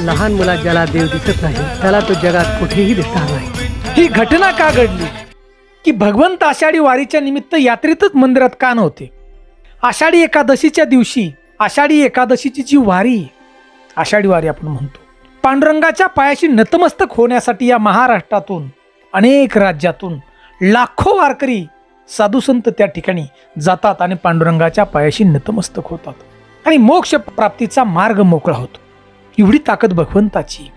लहान मुला ज्याला देव दिसत नाही त्याला तो जगात कुठेही दिसणार नाही. ही घटना का घडली? की भगवंत आषाढी वारीच्या निमित्त यात्रेतच मंदिरात का नव्हते आषाढी एकादशीच्या दिवशी आषाढी एकादशीची जी वारी आषाढी वारी आपण म्हणतो पांडुरंगाच्या पायाशी नतमस्तक होण्यासाठी या महाराष्ट्रातून अनेक राज्यातून लाखो वारकरी साधुसंत त्या ठिकाणी जातात आणि पांडुरंगाच्या पायाशी नतमस्तक होतात. आणि मोक्ष प्राप्तीचा मार्ग मोकळा होतो. एवढी ताकद भगवंताची.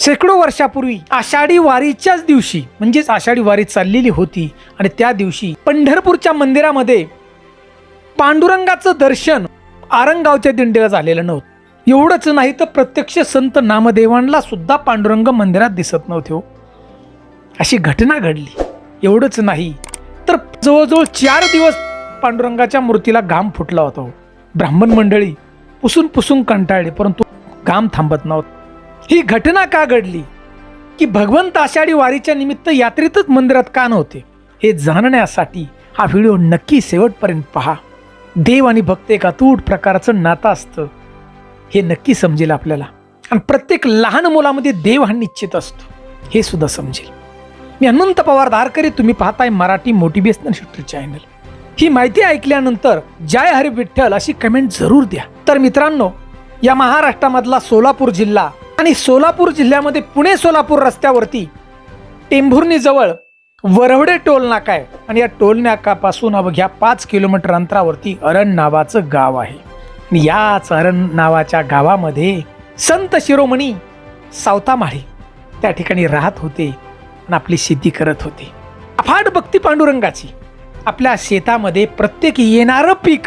शेकडो वर्षापूर्वी आषाढी वारीच्याच दिवशी म्हणजेच आषाढी वारी चाललेली होती आणि त्या दिवशी पंढरपूरच्या मंदिरामध्ये पांडुरंगाचं दर्शन आरंगावच्या दिंडीला झालेलं नव्हतं. एवढंच नाही तर प्रत्यक्ष संत नामदेवांना सुद्धा पांडुरंग मंदिरात दिसत नव्हते हो. अशी घटना घडली. एवढंच नाही तर जवळजवळ चार दिवस पांडुरंगाच्या मूर्तीला घाम फुटला होता हो. ब्राह्मण मंडळी पुसून पुसून कंटाळले परंतु काम थांबत नव्हतं. ही घटना का घडली? की भगवंत आषाढी वारीच्या निमित्त यात्रेतच मंदिरात का नव्हते? हे जाणण्यासाठी हा व्हिडिओ नक्की शेवटपर्यंत पहा. देव आणि भक्त एक अतूट प्रकारचं नातं असतं. हे नक्की समजेल आपल्याला. आणि प्रत्येक लहान मुलामध्ये देव हा निश्चित असतो. हे सुद्धा समजेल. मी अनंत पवार धारकरी तुम्ही पाहताय मराठी मोटिवेशनल शूटर चॅनल. ही माहिती ऐकल्यानंतर जय हरी विठ्ठल अशी कमेंट जरूर द्या. तर मित्रांनो या महाराष्ट्रामधला सोलापूर जिल्हा आणि सोलापूर जिल्ह्यामध्ये पुणे सोलापूर रस्त्यावरती टेंभुर्णीजवळ वरवडे टोल नाका आहे. आणि या टोल नाकापासून अवघ्या पाच किलोमीटर अंतरावरती अरण नावाचं गाव आहे. आणि याच अरण नावाच्या गावामध्ये संत शिरोमणी सावतामाळे त्या ठिकाणी राहत होते आणि आपली शेती करत होते. अफाट भक्ती पांडुरंगाची. आपल्या शेतामध्ये प्रत्येक येणारं पीक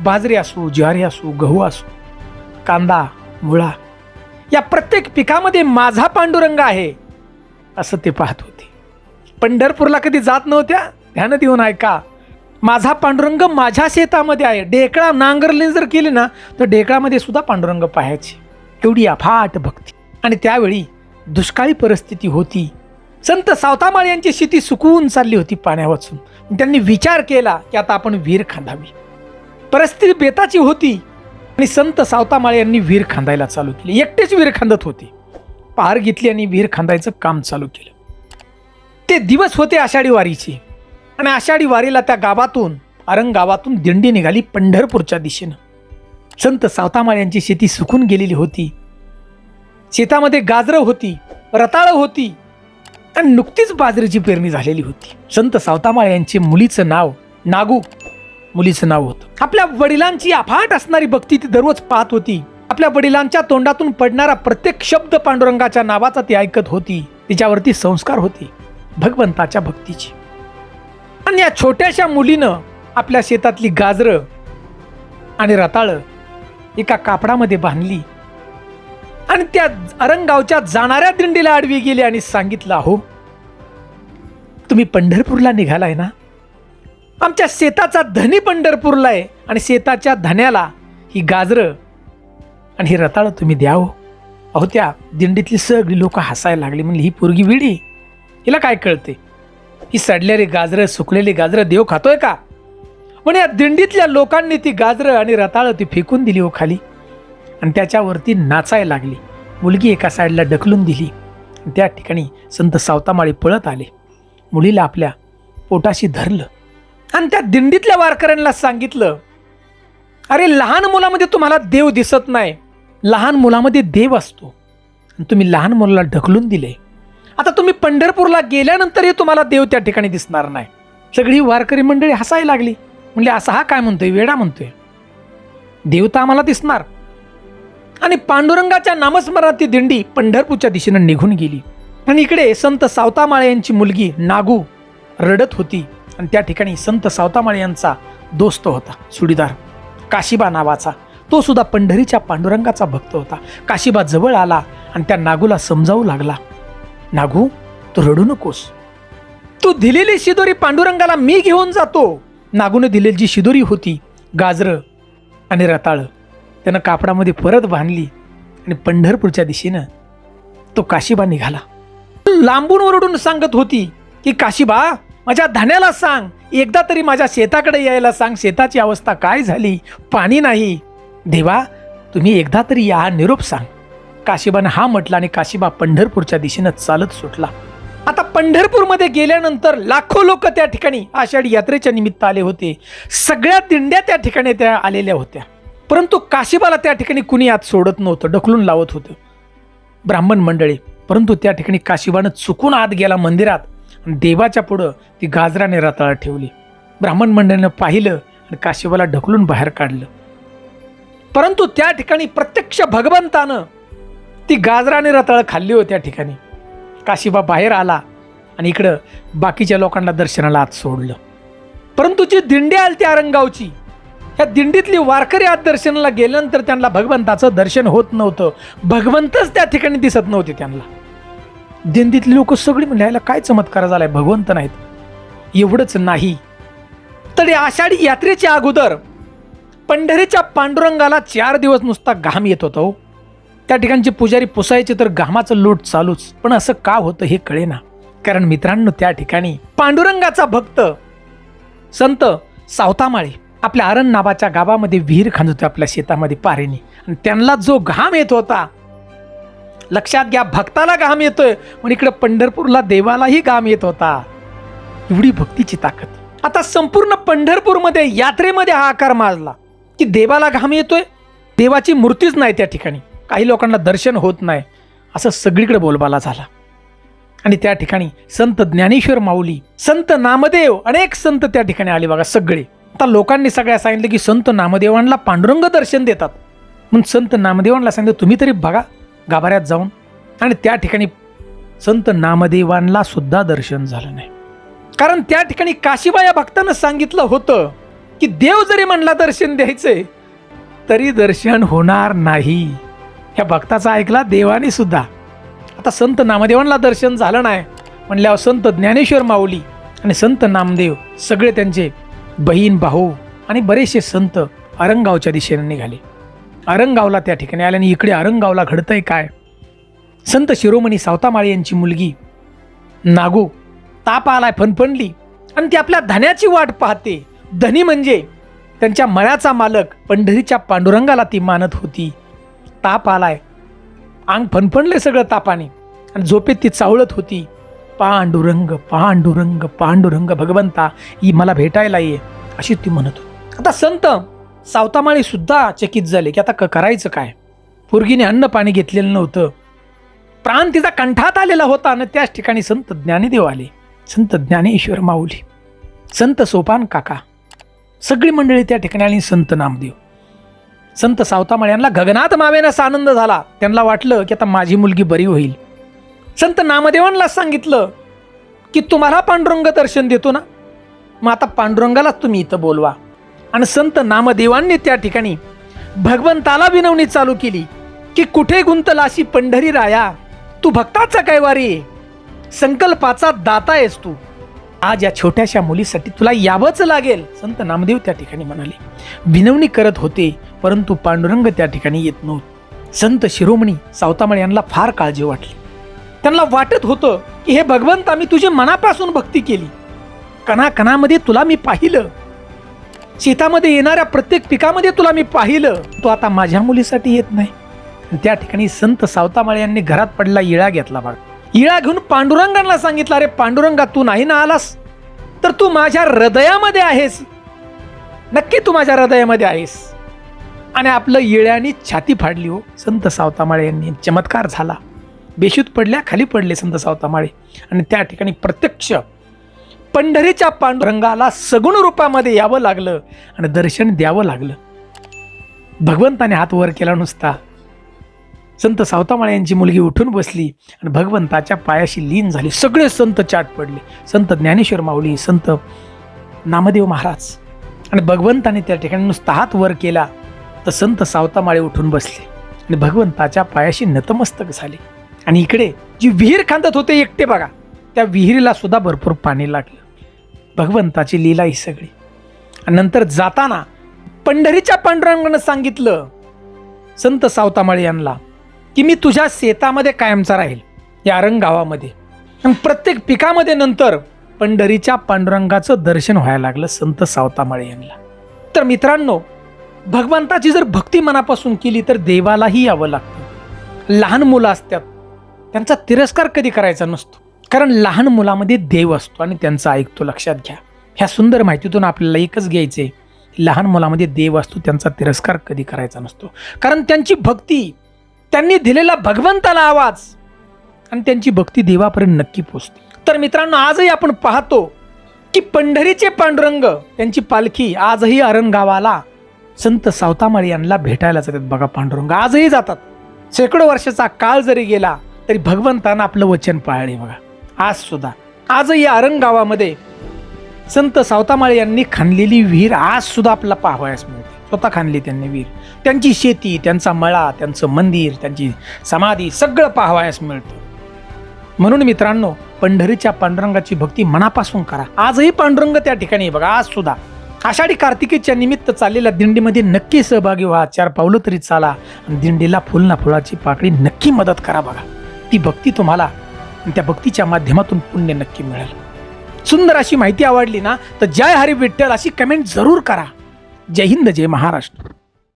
बाजरी असू ज्वारी असू गहू असो कांदा मुळा या प्रत्येक पिकामध्ये माझा पांडुरंग आहे असं ते पाहत होते. पंढरपूरला कधी जात नव्हत्या ध्यान देऊन ऐका. माझा पांडुरंग माझ्या शेतामध्ये आहे. डेकळा नांगरली जर केली ना तर डेकळामध्ये सुद्धा पांडुरंग पाहायचे. एवढी अफाट भक्ती. आणि त्यावेळी दुष्काळी परिस्थिती होती. संत सावतामाळ यांची शेती सुकवून चालली होती पाण्यावाचून त्यांनी विचार केला की आता आपण विहीर खांदावी. परिस्थिती बेताची होती. आणि संत सावतामाळे यांनी विहीर खांदायला चालू केली. एकटेच विहीर खांदत होते. पहार घेतली आणि विहीर खांदायचं काम चालू केलं. ते दिवस होते आषाढी वारीचे. आणि आषाढी वारीला त्या गावातून अरंग गावातून दिंडी निघाली पंढरपूरच्या दिशेनं. संत सावतामाळ यांची शेती सुकून गेलेली होती. शेतामध्ये गाजरं होती रताळं होती आणि नुकतीच बाजरीची पेरणी झालेली होती. संत सावतामाळ यांचे मुलीचं नाव नागू. मुलीचं नाव होतं. आपल्या वडिलांची अफाट असणारी भक्ती ती दररोज पाहत होती. आपल्या वडिलांच्या तोंडातून पडणारा प्रत्येक शब्द पांडुरंगाच्या नावाचा ती ऐकत होती. तिच्यावरती संस्कार होते भगवंताच्या भक्तीची. आणि या छोट्याशा मुलीनं आपल्या शेतातली गाजरं आणि रताळं एका कापडामध्ये बांधली. आणि त्या अरंगावच्या जाणाऱ्या दिंडीला आडवी गेली आणि सांगितलं अहो तुम्ही पंढरपूरला निघालाय ना? आमच्या शेताचा धनी पंढरपूरला आहे आणि शेताच्या धन्याला ही गाजरं आणि ही रताळं तुम्ही द्यावं. अहो त्या दिंडीतली सगळी लोक हसायला लागली. म्हणली ही पोरगी विडी हिला काय कळते ही सडलेली गाजरं सुकलेली गाजरं देव खातोय का? म्हणे या दिंडीतल्या लोकांनी ती गाजरं आणि रताळं ती फेकून दिली हो खाली. आणि त्याच्यावरती नाचायला लागली. मुलगी एका साईडला ढकलून दिली. आणि त्या ठिकाणी संत सावतामाळी पळत आले. मुलीला आपल्या पोटाशी धरलं. आणि त्या दिंडीतल्या वारकऱ्यांना सांगितलं अरे लहान मुलामध्ये तुम्हाला देव दिसत नाही. लहान मुलामध्ये देव असतो. आणि तुम्ही लहान मुलाला ढकलून दिले. आता तुम्ही पंढरपूरला गेल्यानंतरही तुम्हाला देव त्या ठिकाणी दिसणार नाही. सगळी वारकरी मंडळी हसायला लागली. म्हणजे असा हा काय म्हणतोय? वेडा म्हणतोय. देव तर आम्हाला दिसणार. आणि पांडुरंगाच्या नामस्मरणात ती दिंडी पंढरपूरच्या दिशेनं निघून गेली. आणि इकडे संत सावतामाळे यांची मुलगी नागू रडत होती. आणि त्या ठिकाणी संत सावतामाळे यांचा दोस्त होता सुडीदार. काशीबा नावाचा. तो सुद्धा पंढरीच्या पांडुरंगाचा भक्त होता. काशीबा जवळ आला आणि त्या नागूला समजावू लागला. नागू तू रडू नकोस. तू दिलेली शिदोरी पांडुरंगाला मी घेऊन जातो. नागूने दिलेली जी शिदोरी होती गाजरं आणि रताळं त्यानं कापडामध्ये परत बांधली आणि पंढरपूरच्या दिशेनं तो काशीबा निघाला. लांबून ओरडून सांगत होती की काशीबा माझ्या धान्याला सांग. एकदा तरी माझ्या शेताकडे यायला सांग. शेताची अवस्था काय झाली? पाणी नाही. देवा तुम्ही एकदा तरी या निरोप सांग. काशीबानं हा म्हटला आणि काशीबा पंढरपूरच्या दिशेनं चालत सुटला. आता पंढरपूरमध्ये गेल्यानंतर लाखो लोक त्या ठिकाणी आषाढी यात्रेच्या निमित्त आले होते. सगळ्या दिंड्या त्या ठिकाणी त्या आलेल्या होत्या. परंतु काशीबाला त्या ठिकाणी कुणी आत सोडत नव्हतं ढकलून लावत होतं. ब्राह्मण मंडळी परंतु त्या ठिकाणी काशीबानं चुकून आत गेला मंदिरात. आणि देवाच्या पुढं ती गाजराने रताळ ठेवली. ब्राह्मण मंडळीनं पाहिलं आणि काशीबाला ढकलून बाहेर काढलं. परंतु त्या ठिकाणी प्रत्यक्ष भगवंतानं ती गाजराने रताळ खाल्ली होती त्या ठिकाणी. काशीबा बाहेर आला आणि इकडं बाकीच्या लोकांना दर्शनाला आत सोडलं. परंतु जी दिंडी आली त्या रंगावची ह्या दिंडीतली वारकरी आत दर्शनाला गेल्यानंतर त्यांना भगवंताचं दर्शन होत नव्हतं. भगवंतच त्या ठिकाणी दिसत नव्हते त्यांना. दिंडीतली लोक सगळी म्हणायला काय चमत्कार झालाय? भगवंत नाहीत. एवढंच नाही. तर आषाढी यात्रेच्या अगोदर पंढरीच्या पांडुरंगाला चार दिवस नुसता घाम येत होतो हो. त्या ठिकाणचे पुजारी पुसायचे तर घामाचं लोट चालूच. पण असं का होतं हे कळेना. कारण मित्रांनो त्या ठिकाणी पांडुरंगाचा भक्त संत सावतामाळे आपल्या अरण नावाच्या गावामध्ये विहीर खांद आपल्या शेतामध्ये पारेने. आणि त्यांना जो घाम येत होता लक्षात घ्या भक्ताला घाम येतोय. पण इकडं पंढरपूरला देवालाही घाम येत होता. एवढी भक्तीची ताकद. आता संपूर्ण पंढरपूरमध्ये यात्रेमध्ये हा आकार माजला. की देवाला घाम येतोय देवाची मूर्तीच नाही त्या ठिकाणी. काही लोकांना दर्शन होत नाही. असं सगळीकडे बोलबाला झाला. आणि त्या ठिकाणी संत ज्ञानेश्वर माऊली संत नामदेव अनेक संत त्या ठिकाणी आले बघा सगळे. आता लोकांनी सगळ्या सांगितलं की संत नामदेवांना पांडुरंग दर्शन देतात. मग संत नामदेवांना सांगितलं तुम्ही तरी बघा गाभाऱ्यात जाऊन आणि त्या ठिकाणी संत नामदेवांना सुद्धा दर्शन झालं नाही. कारण त्या ठिकाणी काशीबा या भक्तानं सांगितलं होतं की देव जरी म्हणला दर्शन द्यायचे तरी दर्शन होणार नाही. ह्या भक्ताचा ऐकला देवाने सुद्धा. आता संत नामदेवांना दर्शन झालं नाही म्हणल्यावर संत ज्ञानेश्वर माऊली आणि संत नामदेव सगळे त्यांचे बहीण भाऊ आणि बरेचसे संत अरंगावच्या दिशेने निघाले. अरंगावला त्या ठिकाणी आल्याने इकडे अरंगावला घडतंय काय? संत शिरोमणी सावतामाळे यांची मुलगी नागू ताप आलाय फणफणली आणि ती आपल्या धन्याची वाट पाहते. धनी म्हणजे त्यांच्या मळ्याचा मालक पंढरीच्या पांडुरंगाला ती मानत होती. ताप आलाय. अंग फणफणले सगळं तापाने. आणि झोपेत ती चावळत होती. पांडुरंग पांडुरंग पांडुरंग भगवंता ही मला भेटायला ये अशी ती म्हणत होती. आता संत सावतामाळी सुद्धा चकित झाले की आता करायचं काय? पोरगीने अन्न पाणी घेतलेलं नव्हतं. प्राण तिचा कंठात आलेला होता आणि त्याच ठिकाणी संत ज्ञानीदेव आले. संत ज्ञानेश्वर माऊली संत सोपान काका सगळी मंडळी त्या ठिकाणी संत नामदेव. संत सावतामाळे यांना गगनात मावेनासा आनंद झाला. त्यांना वाटलं की आता माझी मुलगी बरी होईल. संत नामदेवांना सांगितलं की तुम्हाला पांडुरंग दर्शन देतो ना? मग आता पांडुरंगालाच तुम्ही इथं बोलवा. आणि संत नामदेवांनी त्या ठिकाणी भगवंताला विनवणी चालू केली की कुठे गुंतला अशी पंढरी राया? तू भक्ताचा काय वारी संकल्पाचा दाता आहेस तू. आज या छोट्याशा मुलीसाठी तुला यावंच लागेल संत नामदेव त्या ठिकाणी म्हणाले. विनवणी करत होते परंतु पांडुरंग त्या ठिकाणी येत नव्हते. संत शिरोमणी सावतामळे यांना फार काळजी वाटली. त्यांना वाटत होतं की हे भगवंता मी तुझी मनापासून भक्ती केली. कणाकणामध्ये तुला मी पाहिलं. शेतामध्ये येणाऱ्या प्रत्येक पिकामध्ये तुला मी पाहिलं तू आता माझ्या मुलीसाठी येत नाही. त्या ठिकाणी संत सावतामाळे यांनी घरात पडला इळा घेतला बाळ. इळा घेऊन पांडुरंगांना सांगितलं अरे पांडुरंगा तू नाही ना आलास? तर तू माझ्या हृदयामध्ये आहेस. नक्की तू माझ्या हृदयामध्ये आहेस. आणि आपलं इळ्याने छाती फाडली हो संत सावतामाळे यांनी. चमत्कार झाला. बेशूत पडल्या खाली पडले संत सावतामाळे. आणि त्या ठिकाणी प्रत्यक्ष पंढरीच्या पांडुरंगाला सगुण रूपामध्ये यावं लागलं आणि दर्शन द्यावं लागलं. भगवंताने हात वर केला नुसता. संत सावतामाळे यांची मुलगी उठून बसली आणि भगवंताच्या पायाशी लीन झाली. सगळे संत चाट पडले. संत ज्ञानेश्वर माऊली संत नामदेव महाराज आणि भगवंताने त्या ठिकाणी नुसता हात वर केला तर संत सावतामाळे उठून बसले आणि भगवंताच्या पायाशी नतमस्तक झाले. आणि इकडे जी विहीर खांदत होते एकटे बघा त्या विहिरीला सुद्धा भरपूर पाणी लागलं. भगवंताची लीला ही सगळी. आणि नंतर जाताना पंढरीच्या पांडुरंगानं सांगितलं संत सावतामाळे यांना की मी तुझ्या शेतामध्ये कायमचा राहील या अरंग गावामध्ये प्रत्येक पिकामध्ये नंतर पंढरीच्या पांडुरंगाचं दर्शन व्हायला लागलं संत सावतामाळे यांना. तर मित्रांनो भगवंताची जर भक्ती मनापासून केली तर देवालाही यावं लागतं. लहान मुलं असतात त्यांचा तिरस्कार कधी करायचा नसतो. कारण लहान मुलामध्ये देव असतो आणि त्यांचा ऐकतो लक्षात घ्या. ह्या सुंदर माहितीतून आपल्याला एकच घ्यायचं आहे लहान मुलामध्ये देव असतो त्यांचा तिरस्कार कधी करायचा नसतो. कारण त्यांची भक्ती त्यांनी दिलेला भगवंताला आवाज आणि त्यांची भक्ती देवापर्यंत नक्की पोचते. तर मित्रांनो आजही आपण पाहतो की पंढरीचे पांडुरंग त्यांची पालखी आजही अरणगावाला संत सावतामाळी यांना भेटायला जातात. बघा पांडुरंग आजही जातात. शेकडो वर्षाचा काळ जरी गेला तरी भगवंतानं आपलं वचन पाळले बघा. आज सुद्धा. आजही आरंग गावामध्ये संत सावतामाळे यांनी खाणलेली विहीर आज सुद्धा आपल्याला पाहावयास मिळते. स्वतः खाणली त्यांनी विहीर. त्यांची शेती त्यांचा मळा त्यांचं मंदिर त्यांची समाधी सगळं पाहावयास मिळतं. म्हणून मित्रांनो पंढरीच्या पांडुरंगाची भक्ती मनापासून करा. आजही पांडुरंग त्या ठिकाणी बघा आज सुद्धा. आषाढी कार्तिकेच्या निमित्त चाललेल्या दिंडीमध्ये नक्की सहभागी व्हा. चार पावलं तरी चाला. आणि दिंडीला फुल ना फुलाची पाकळी नक्की मदत करा बघा. ती भक्ती तुम्हाला त्या भक्तीच्या माध्यमातून पुण्य नक्की मिळेल. सुंदर अशी माहिती आवडली ना तर जय हरी विठ्ठल अशी कमेंट जरूर करा. जय हिंद जय महाराष्ट्र.